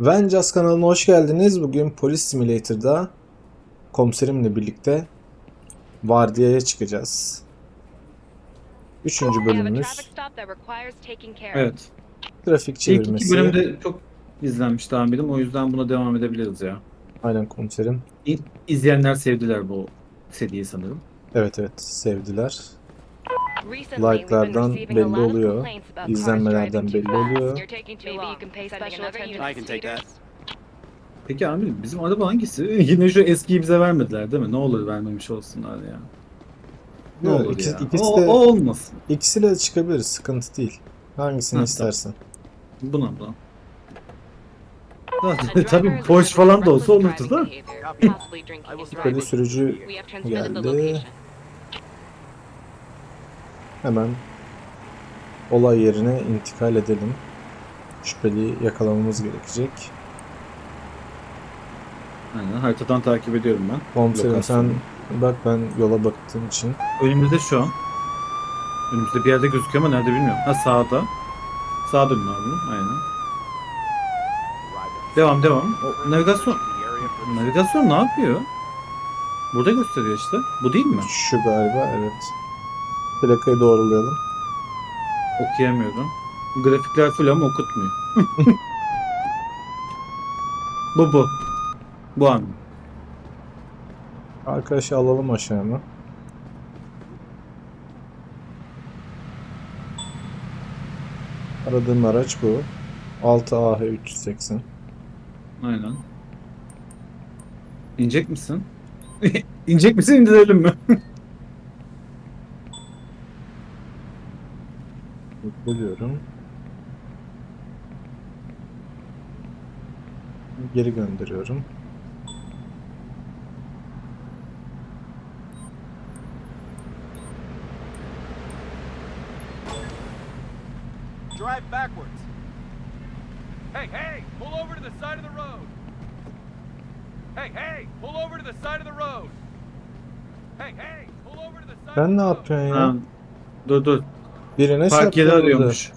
Vencas kanalına hoş geldiniz. Bugün Polis Simulator'da komiserimle birlikte vardiyaya çıkacağız. Üçüncü bölümümüz Evet. trafik İlk iki çevirmesi. bölümde çok izlenmiş amirim. O yüzden buna devam edebiliriz ya. Aynen komiserim. İ- İzleyenler sevdiler bu seriyi sanırım. Evet evet sevdiler. Like'lardan belli oluyor. izlenmelerden belli oluyor. Peki amirim bizim araba hangisi? Yine şu eskiyi bize vermediler değil mi? Ne olur vermemiş olsunlar ya. Ne Yok, olur ikisi- ya. ikisi o, de- o olmasın. İkisiyle de çıkabiliriz. Sıkıntı değil. Hangisini Ha, istersen. Buna buna. Zaten tabii Porsche falan da olsa olurdu da. Şüpheli sürücü geldi. Hemen olay yerine intikal edelim. Şüpheliyi yakalamamız gerekecek. Aynen, haritadan takip ediyorum ben. Komiserim sen bak ben yola baktığım için. Önümüzde şu an. Önümüzde bir yerde gözüküyor ama nerede bilmiyorum. Ha sağda. Sağa dönün abi. Aynen. Devam devam. O, navigasyon. Navigasyon ne yapıyor? Burada gösteriyor işte. Bu değil mi? Şu galiba evet. Plakayı doğrulayalım. Okuyamıyorum. Grafikler full ama okutmuyor. bu bu. Bu an. Arkadaşı alalım aşağı mı? Aradığım araç bu. 6AH 380. Aynen. İnecek misin? İnecek misin indirelim mi? Bölüyorum. Geri gönderiyorum. Drive backwards. Hey, hey, pull over to the side of the road. Hey, hey, pull over to the side of the road. Hey, hey, pull over to the side the ne road. yapıyorsun ya? Ha, dur dur. Birine Park yeri arıyormuş.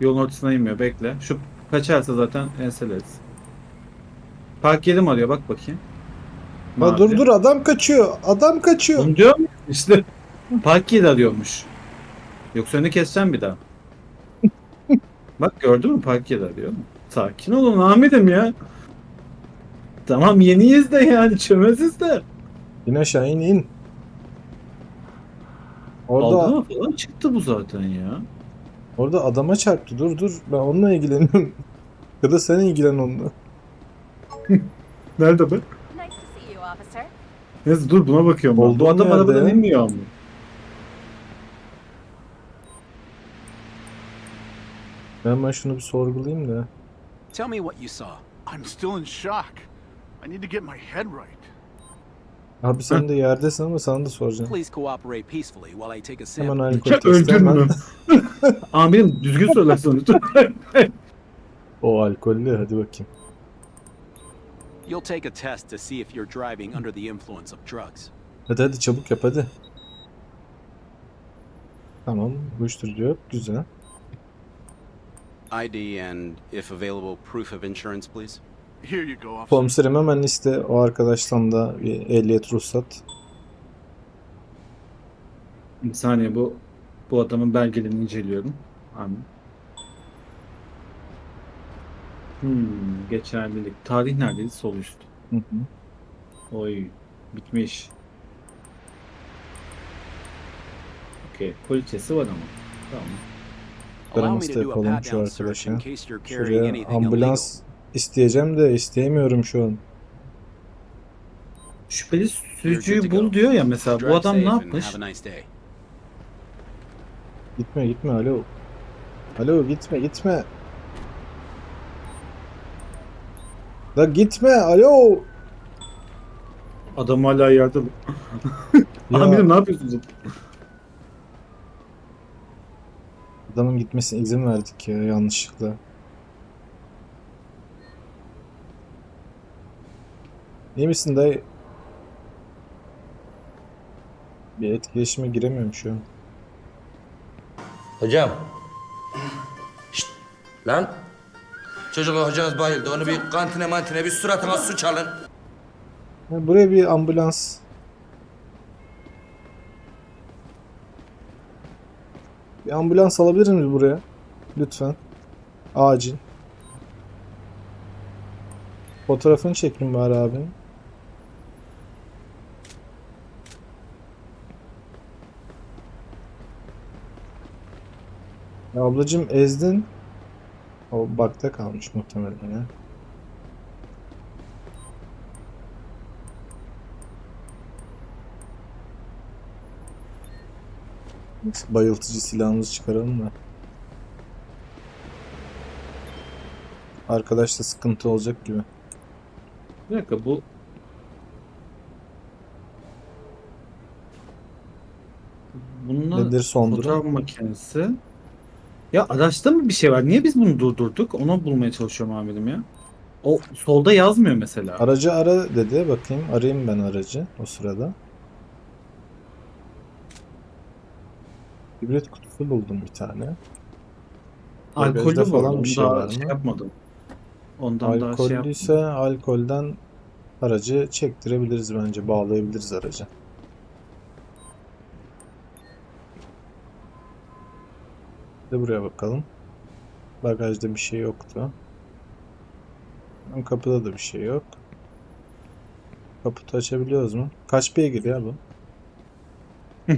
Yolun ortasına inmiyor bekle. Şu kaçarsa zaten enseleriz. Park yeri mi arıyor bak bakayım. Ha, dur dur adam kaçıyor. Adam kaçıyor. Onu diyor mu? İşte park yeri arıyormuş. Yoksa önünü keseceğim bir daha. bak gördün mü park yeri arıyor. Sakin olun Ahmet'im ya. Tamam yeniyiz de yani çömeziz de. İn aşağı in in. Orada mı falan çıktı bu zaten ya. orada adama çarptı. Dur dur ben onunla ilgileniyorum. ya da sen ilgilen onunla. Nerede officer. Neyse dur buna bakıyorum. Bu adam arabadan inmiyor ama. Ben ben şunu bir sorgulayayım da. Tell me what you saw. I'm still in shock. I need to get my head right. Abi sen de yerdesin ama sana da soracağım. Please cooperate peacefully while I take a Hemen sample. alkol testi öldün hemen. mü? Amirim düzgün söylersen lütfen. O alkollü hadi bakayım. You'll take a test to see if you're driving under the influence of drugs. Hadi hadi çabuk yap hadi. Tamam uyuşturucu güzel. ID and, if available, proof of insurance, please. Komiserim hemen iste o arkadaştan da bir ehliyet ruhsat. Bir saniye bu bu adamın belgelerini inceliyorum. Amin. Hmm, geçerlilik. Tarih neredeydi? Sol üst. Hı hı. Oy, bitmiş. Okey, poliçesi var ama. Tamam. Allow me Taraması to da do a yapalım şu arkadaşa. Şuraya ambulans isteyeceğim de isteyemiyorum şu an. Şüpheli sürücüyü bul diyor ya mesela. Bu adam ne yapmış? Gitme gitme alo. Alo gitme gitme. La gitme alo. Adam hala yerde. Ya. Amirim ne yapıyorsunuz? Adamın gitmesine izin verdik ya yanlışlıkla. İyi misin dayı? Bir etkileşime giremiyorum şu an. Hocam. Şşt, lan. Çocuk hocanız bayıldı. Onu bir kantine mantine bir suratına su çalın. Ya Buraya bir ambulans. Bir ambulans alabilir miyiz buraya? Lütfen. Acil. Fotoğrafını çekin bari abi. Ablacım ezdin. O bakta kalmış muhtemelen ya. Bayıltıcı silahımızı çıkaralım da. Arkadaşla sıkıntı olacak gibi. Bir dakika bu Bununla Nedir son durum? fotoğraf makinesi. Ya araçta mı bir şey var? Niye biz bunu durdurduk? Onu bulmaya çalışıyorum amirim ya. O solda yazmıyor mesela. Aracı ara dedi. Bakayım arayayım ben aracı o sırada. Hibrit kutusu buldum bir tane. bagajda Alkollü falan falan bir şey daha var şey mı? yapmadım. Ondan daha şey yapmadım. Alkollüyse alkolden aracı çektirebiliriz bence. Bağlayabiliriz aracı. De buraya bakalım. Bagajda bir şey yoktu. Ön kapıda da bir şey yok. Kaputu açabiliyoruz mu? Kaç beygir ya bu?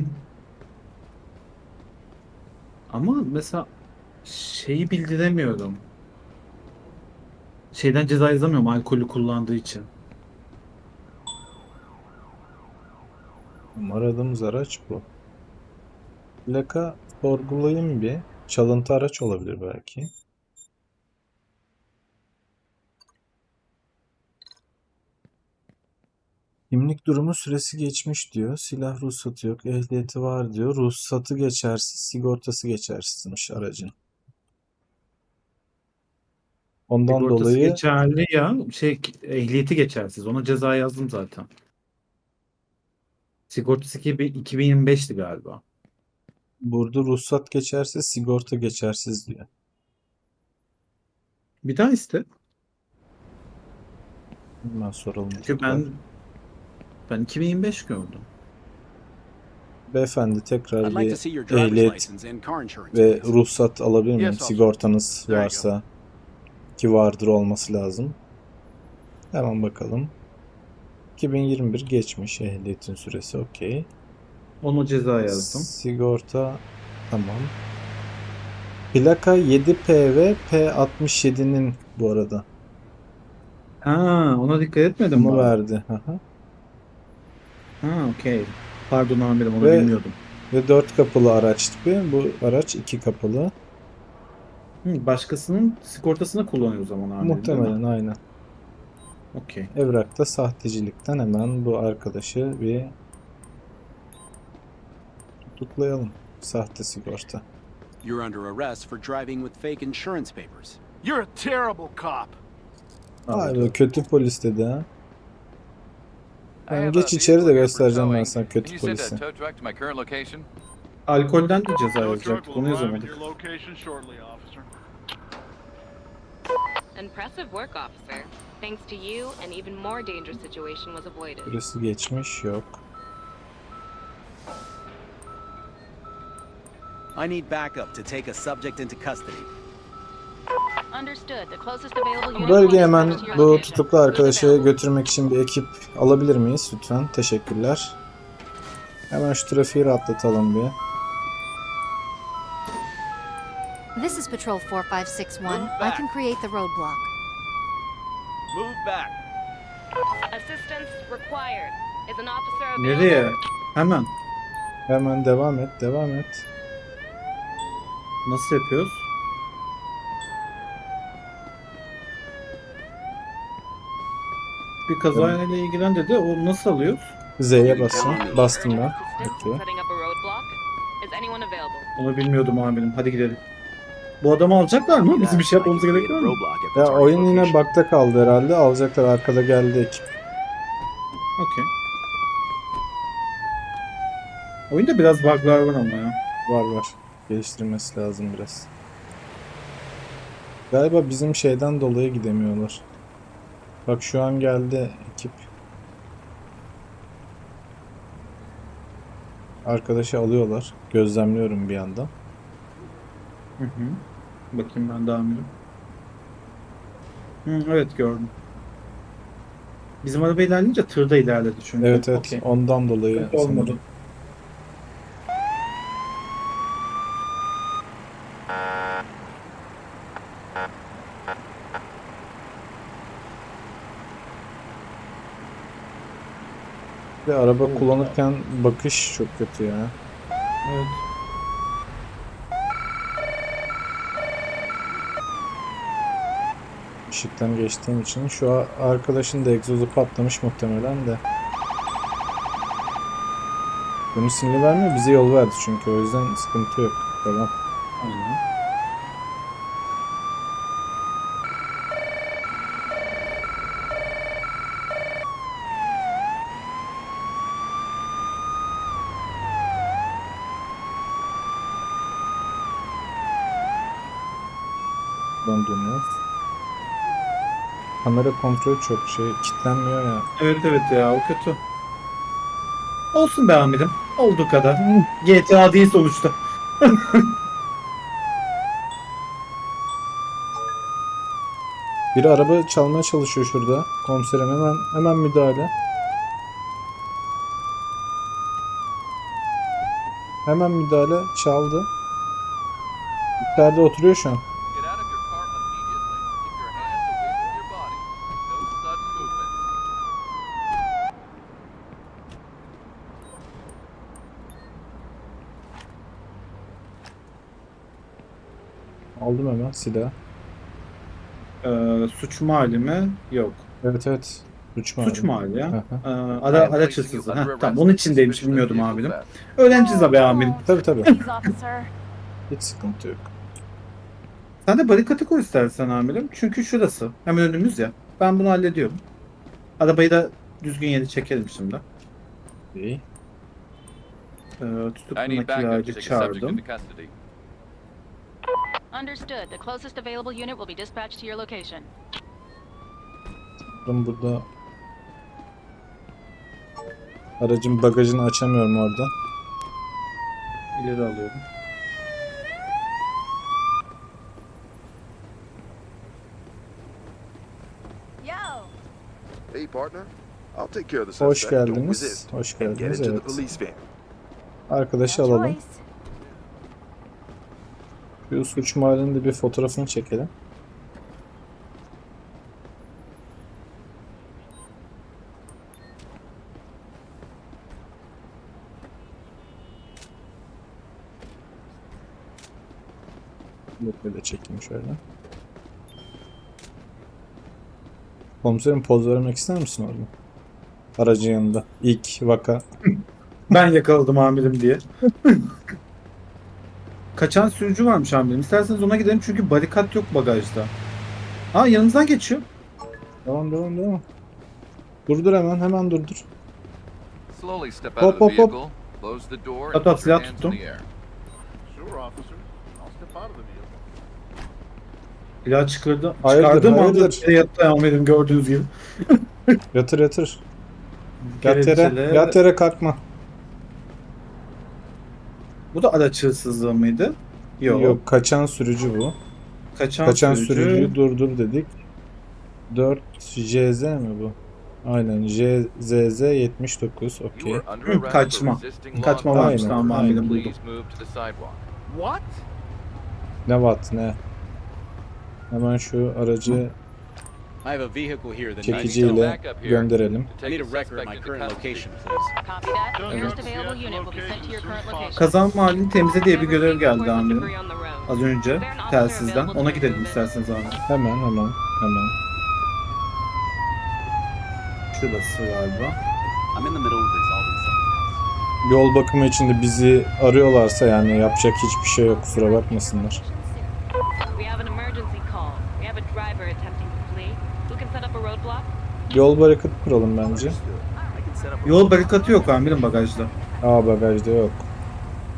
Ama mesela şeyi bildiremiyorum. Şeyden ceza yazamıyorum alkolü kullandığı için. Aradığımız araç bu. Plaka sorgulayayım bir. Çalıntı araç olabilir belki. Kimlik durumu süresi geçmiş diyor. Silah ruhsatı yok. Ehliyeti var diyor. Ruhsatı geçersiz. Sigortası geçersizmiş aracın. Ondan Sigortası dolayı geçerli ya. Şey ehliyeti geçersiz. Ona ceza yazdım zaten. Sigortası 2025'ti galiba. Burada ruhsat geçersiz, sigorta geçersiz diyor. Bir daha iste. Hemen soralım. Çünkü ben ben 2025 gördüm. Beyefendi tekrar I'd like to bir see your driver's ehliyet license and car insurance. ve please. ruhsat alabilir miyim? Yes, officer. Sigortanız There you varsa ki vardır olması lazım. Hemen bakalım. 2021 geçmiş ehliyetin süresi okey. Ona ceza yazdım. Sigorta tamam. Plaka 7PV P67'nin bu arada. Ha, ona dikkat etmedim Bunu ben. verdi. Aha. Ha, okey. Pardon amirim onu Ve- bilmiyordum. Ve 4 kapılı araç tipi. Bu araç 2 kapılı. Hı, başkasının sigortasını kullanıyor o zaman amirim. değil mi? Muhtemelen aynen. Okey. Evrakta sahtecilikten hemen bu arkadaşı bir tutuklayalım. Sahte sigorta. You're under arrest for driving with fake insurance papers. You're a terrible cop. Be kötü polis dedi ha. Ben geç içeri de göstereceğim ben sana kötü polisi. Alkolden de ceza yazacaktık. Onu yazamadık. Impressive work, officer. Thanks to you, an even more dangerous situation was avoided. Birisi geçmiş yok. I need backup to take a subject into custody. Understood. The closest available unit Bölgeye will hemen bu tutuklu arkadaşı götürmek için bir ekip alabilir miyiz lütfen? Teşekkürler. Hemen şu trafiği rahatlatalım bir. This is Patrol 4561. I can create the roadblock. Move back. Assistance required. Is an officer available? Nereye? Hemen. Hemen devam et, devam et. Nasıl yapıyoruz? Bir kazayla ilgilen dedi. O nasıl alıyoruz? Z'ye basın. Bastım ben. Available? Onu bilmiyordum amirim. Hadi gidelim. Bu adamı alacaklar mı? Bizim bir şey yapmamız roadblock at the Ya oyun yine bakta kaldı herhalde. Alacaklar arkada geldi ekip. Okey. Oyunda biraz bug'lar var ama ya. Var var. Geliştirmesi lazım biraz. Galiba bizim şeyden dolayı gidemiyorlar. Bak şu an geldi ekip. Arkadaşı alıyorlar. Gözlemliyorum bir yandan. Hı hı. Bakayım ben de amirim. Hı, evet gördüm. Bizim araba ilerleyince tırda ilerledi çünkü. Evet evet Okey. ondan dolayı Kötü olmadı. sanırım. Araba kullanırken bakış çok kötü ya. Evet. Işıktan geçtiğim için. Şu arkadaşın da egzozu patlamış muhtemelen de. Bunu sinirli vermiyor. Bize yol verdi çünkü. O yüzden sıkıntı yok. Tamam. Aynen. Buradan dönüyoruz. Kamera kontrolü çok şey. Kilitlenmiyor ya. Evet evet ya o kötü. Olsun be amirim. Olduğu kadar. GTA değil sonuçta. Biri araba çalmaya çalışıyor şurada. Komiserim hemen hemen müdahale. Hemen müdahale çaldı. İçeride oturuyor şu an. Get out of your car immediately. Keep your hands away from your body. No sudden movements. Hemen silah. Ee, suç mahalli mi? Yok. Evet evet. Suç mu Suç mahalli ya. Hı Ee, ara, araç hırsızlığı. Heh, tamam onun içindeymiş bilmiyordum amirim. Öğrenciyiz abi amirim. Tabii tabii. Hiç sıkıntı yok. Sen de barikatı koy istersen amirim. Çünkü şurası. Hemen önümüz ya. Ben bunu hallediyorum. Arabayı da düzgün yere çekelim şimdi. İyi. Ee, to kiracı çağırdım. Understood. The closest available unit will be dispatched to your location. Ben burada aracın bagajını açamıyorum orada. İleri alıyorum. Yo! Hey, partner. I'll take care of the Hoş geldiniz. resist. Hoş geldiniz. Evet. Arkadaşı alalım. Şu suç mahallinin de bir fotoğrafını çekelim. Böyle çekeyim şöyle. Komiserim poz vermek ister misin orada? Aracın yanında. İlk vaka. Ben yakaladım amirim diye. Kaçan sürücü varmış amirim. İsterseniz ona gidelim çünkü barikat yok bagajda. Aa yanımızdan geçiyor. Devam devam devam. Durdur hemen hemen durdur. Slowly step Hop, out of the hop, hop. vehicle. Close the door Tap, and tap, put your silah hands in tuttum. the air. Sure, officer. I'll step out of the vehicle. Silah çıkardı. Hayırdır, Çıkardığım anda hayırdır? yere yattı amirim gördüğünüz gibi. Yatır yatır. Yat yere, Kelepçele- yat yere kalkma. Bu da araç hırsızlığı mıydı? Yok. Yok kaçan sürücü bu. Kaçan, Kaçan sürücü. sürücüyü durdur dedik. 4 JZ mi bu? Aynen JZZ 79 You okey. kaçma. Kaçma varmış, tamam, buldum. What? Ne watt ne? Hemen şu aracı I have a vehicle here that needs çekiciyle gönderelim. I need take a the record suspect of my into current custody. location, please. Copy that. Done. Nearest Yeah. available unit will be sent to your current location. Kazan mahallini temizle diye bir görev geldi amirim. Az önce telsizden. Ona gidelim isterseniz abi. Hemen hemen hemen. Şurası galiba. I'm in the middle of resolving something else. Yol bakımı için de bizi arıyorlarsa yani yapacak hiçbir şey yok kusura bakmasınlar. We have an emergency call. We have a driver attempting to flee. Who can set up a roadblock? Yol barikatı kuralım bence. Yol barikatı yok amirim bagajda. Aa bagajda yok.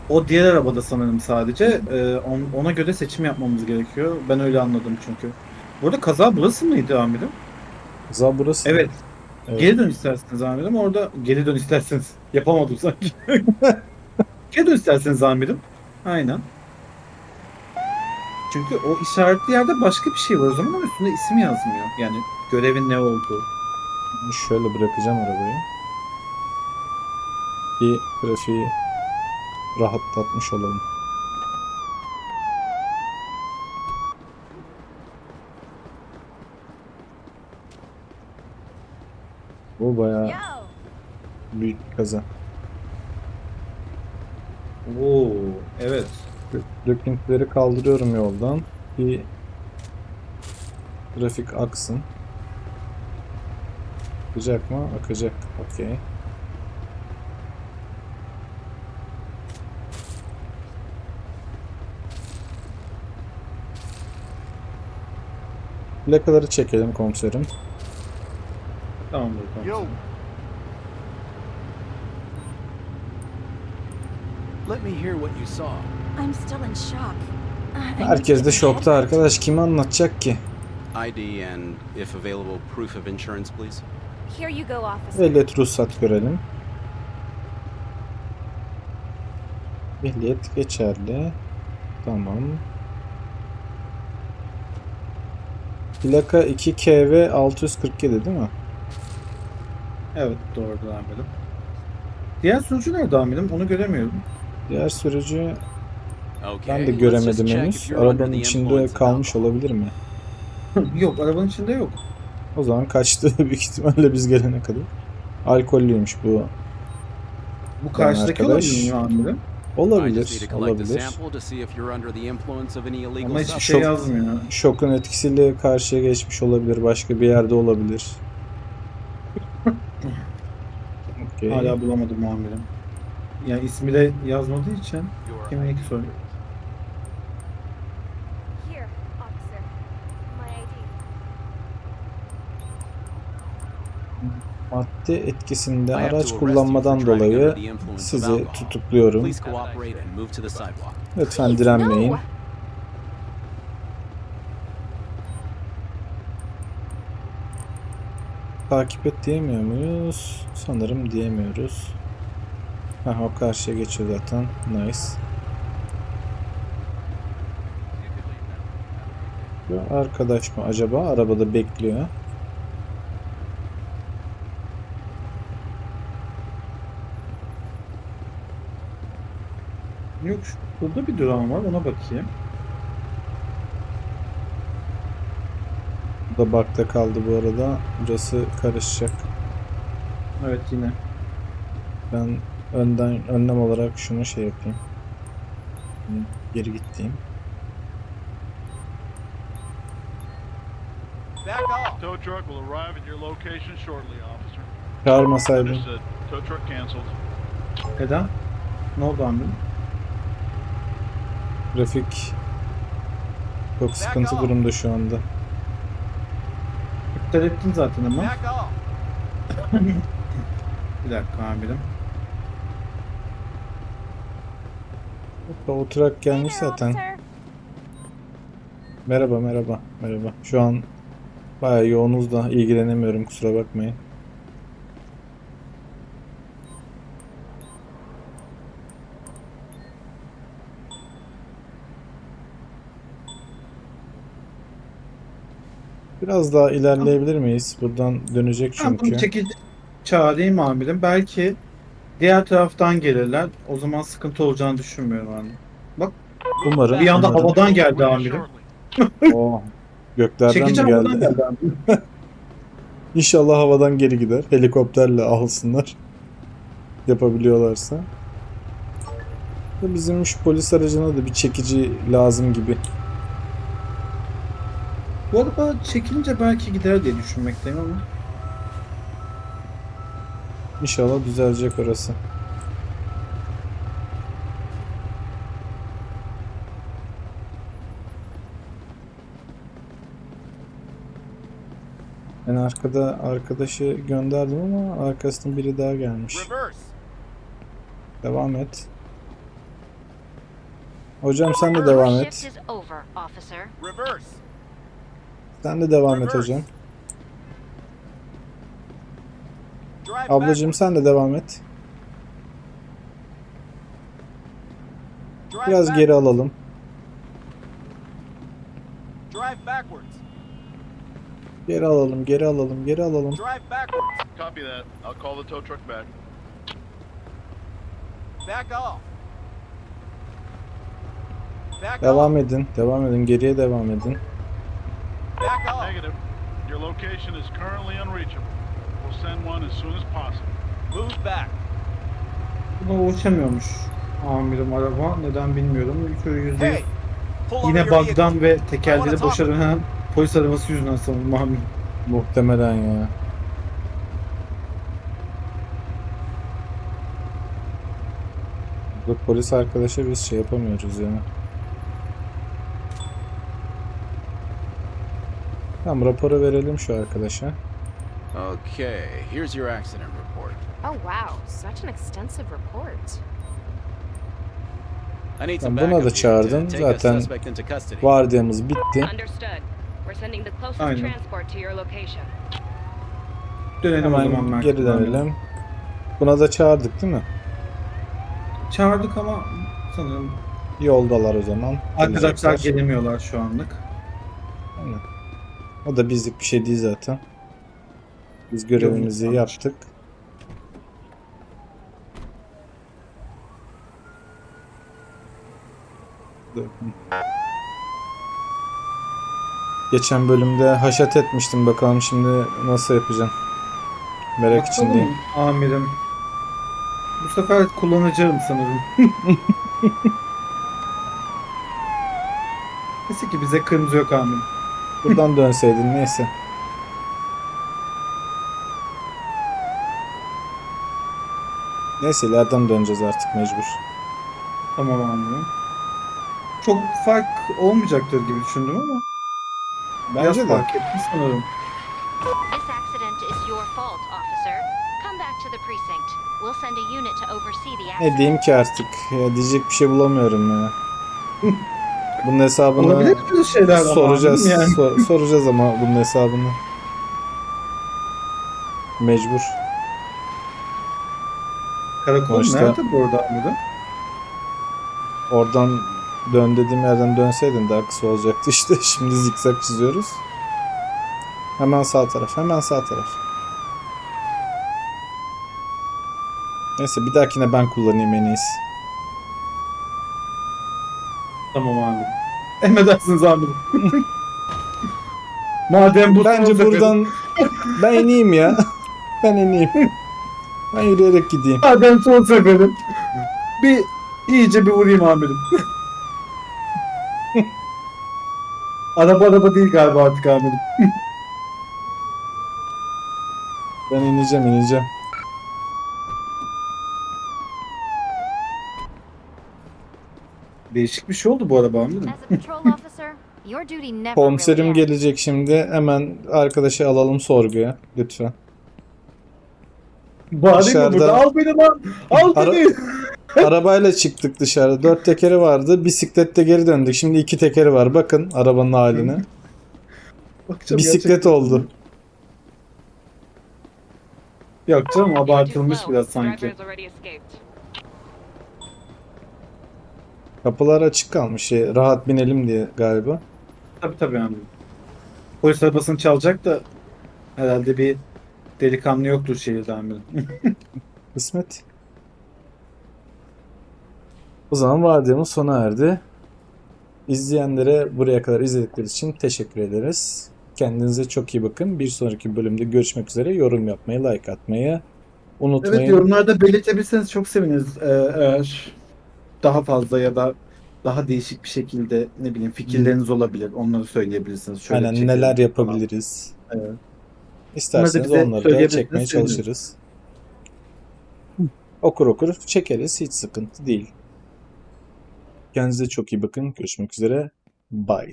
O diğer arabada sanırım sadece. Ee, on- ona göre seçim yapmamız gerekiyor. Ben öyle anladım çünkü. Burada kaza burası mıydı amirim? Za burası. Evet. Evet. Geri dön isterseniz amirim. Orada geri dön isterseniz. Yapamadım sanki. geri dön isterseniz amirim. Aynen. Çünkü o işaretli yerde başka bir şey var o zaman ama üstünde isim yazmıyor. Yani görevin ne olduğu. Şöyle bırakacağım arabayı. Bir trafiği rahatlatmış olalım. Bu bayağı büyük bir kaza. Oo, evet. Döküntüleri kaldırıyorum yoldan. Bir trafik aksın. Akacak mı? Akacak. Okey. Plakaları çekelim komiserim. Tamamdır. Yo, komiserim. Let me hear what you saw. I'm still in shock. Uh, Herkes de şokta arkadaş. Kime anlatacak ki? ID and, if available, proof of insurance, please. Here you go, officer. Ehliyet ruhsat görelim. Ehliyet geçerli. Tamam. Plaka 2KV 647 değil mi? Evet doğrudur amirim. Diğer sunucu nerede amirim? Onu göremiyorum. Diğer sürücü ben de göremedim henüz. Arabanın içinde kalmış olabilir mi? yok arabanın içinde yok. O zaman kaçtı büyük ihtimalle biz gelene kadar. Alkollüymüş bu. Bu karşıdaki arkadaş- olabilir mi amirim? Olabilir, olabilir. Ama hiçbir şey Şok- yazmıyor. Şokun etkisiyle karşıya geçmiş olabilir. Başka bir yerde olabilir. Okey. Hala bulamadım amirim. Yani ismi de yazmadığı için kimlik soruyor. Here, officer. My ID. Madde etkisinde araç kullanmadan dolayı sizi tutukluyorum. Lütfen direnmeyin. Takip et diyemiyor muyuz? Sanırım diyemiyoruz. Ha o karşıya geçiyor zaten. Nice. Arkadaş mı acaba? Arabada bekliyor. Yok burada bir duran var ona bakayım. Bu da bakta kaldı bu arada. Burası karışacak. Evet yine. Ben önden önlem olarak şunu şey yapayım. Geri gittiğim. Tow truck will arrive at your location shortly, officer. Çağırmasaydım. Tow truck canceled. Neden? Ne oldu amirim? Trafik çok sıkıntı durumda şu anda. İptal ettin zaten ama. Bir dakika amirim. Hoppa, oturak gelmiş zaten. Merhaba merhaba merhaba. Şu an bayağı yoğunuz da ilgilenemiyorum kusura bakmayın. Biraz daha ilerleyebilir miyiz? Buradan dönecek Ben bunu çünkü. çekici çağırayım amirim. Belki diğer taraftan gelirler. O zaman sıkıntı olacağını düşünmüyorum abi. Umarım. Bir anda umarım. havadan geldi amirim. shortly. Oh, göklerden Çekici mi havadan geldi? geldi amirim. İnşallah havadan geri gider. Helikopterle alsınlar. Yapabiliyorlarsa. Bizim şu polis aracına da bir çekici lazım gibi. Bu araba çekilince belki gider diye düşünmekteyim ama. İnşallah düzelecek orası. Ben arkada arkadaşı gönderdim ama arkasından biri daha gelmiş. Devam et. Hocam sen de devam et. is over, officer. Reverse. Sen de devam et hocam. Ablacığım sen de devam et. Biraz geri alalım. Geri alalım, geri alalım, geri alalım. Drive backwards. Copy that. I'll call the tow truck back. Back off. Back Devam edin, devam edin. Geriye devam edin. Back off. Negative. Your location is currently unreachable. We'll send one as soon as possible. Move back. Buna ulaşamıyormuş amirim araba. Neden bilmiyorum. Yüzde yüz. Hey. Yine bug'dan ve tekerleri boşa dönen polis arabası yüzünden sanırım amirim. Muhtemelen ya. Bu polis arkadaşa biz şey yapamıyoruz ya. Tamam raporu verelim şu arkadaşa. Okay, here's your accident report. Oh wow, such an extensive report. I need Tamam, some buna da a Zaten. Vardiyamız bitti. Understood. We're sending the closest Aynen. transport to your location. Dönelim o zaman Hemen geri dönelim. Buna da çağırdık değil mi? Çağırdık ama sanırım Yoldalar o zaman. arkadaşlar gelemiyorlar şu anlık. Aynen. O da bizlik bir şey değil zaten. Biz görevimizi yaptık. Geçen bölümde haşat etmiştim bakalım şimdi nasıl yapacağım. Merak Bakalım içindeyim. amirim. Bu sefer kullanacağım sanırım. Neyse ki bize kırmızı yok amirim. Buradan dönseydin neyse. Neyse ileriden döneceğiz artık mecbur. Tamam amirim. Çok fark olmayacaktır gibi düşündüm ama biraz Bence de. fark ettim sanırım. This accident is your fault, officer. Come back to the precinct. We'll send a unit to oversee the accident. Ne diyeyim ki artık? Ya diyecek bir şey bulamıyorum ya. Bunun hesabını Olabilir böyle şeyler ama soracağız. yani. Sor- soracağız ama bunun hesabını. Mecbur. Karakol Sonuçta- nerede bu arada amirim? Oradan dön dediğim yerden dönseydin daha kısa olacaktı işte. Şimdi zikzak çiziyoruz. Hemen sağ taraf. Hemen sağ taraf. Neyse bir dahakine ben kullanayım en iyisi. Tamam amirim. Emredersiniz amirim. Madem bu Bence buradan ben ineyim ya. Ben ineyim. Ben yürüyerek gideyim. Madem son seferim. Bir iyice bir vurayım amirim. araba araba değil galiba artık amirim. Ben ineceğim ineceğim. Değişik bir şey oldu bu araba amirim. Komiserim gelecek şimdi. Hemen arkadaşı alalım sorguya. Lütfen. Bağırayım mı Dışarıda- burada? Al beni lan! Al Ara- beni! Arabayla çıktık dışarı. Dört tekeri vardı. Bisiklette geri döndük. Şimdi iki tekeri var. Bakın arabanın haline. Bakacağım Bisiklet gerçekten. oldu. Yok canım abartılmış biraz sanki. Kapılar açık kalmış. Şey, rahat binelim diye galiba. Tabii tabii amirim. Polis arabasını çalacak da herhalde bir delikanlı yoktur şehirde amirim. Kısmet. O zaman vardiyamız sona erdi. İzleyenlere buraya kadar izledikleri için teşekkür ederiz. Kendinize çok iyi bakın. Bir sonraki bölümde görüşmek üzere. Yorum yapmayı, like atmayı unutmayın. Evet yorumlarda belirtebilirseniz çok seviniriz. Ee, eğer daha fazla ya da daha değişik bir şekilde ne bileyim fikirleriniz olabilir. Onları söyleyebilirsiniz. Şöyle Aynen çekelim neler yapabiliriz. Evet. İsterseniz onları da çekmeye çalışırız. Okur okur çekeriz. Hiç sıkıntı değil. Kendinize çok iyi bakın. Görüşmek üzere. Bye.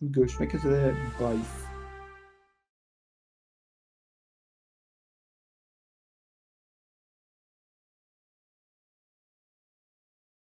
Görüşmek üzere. Bye.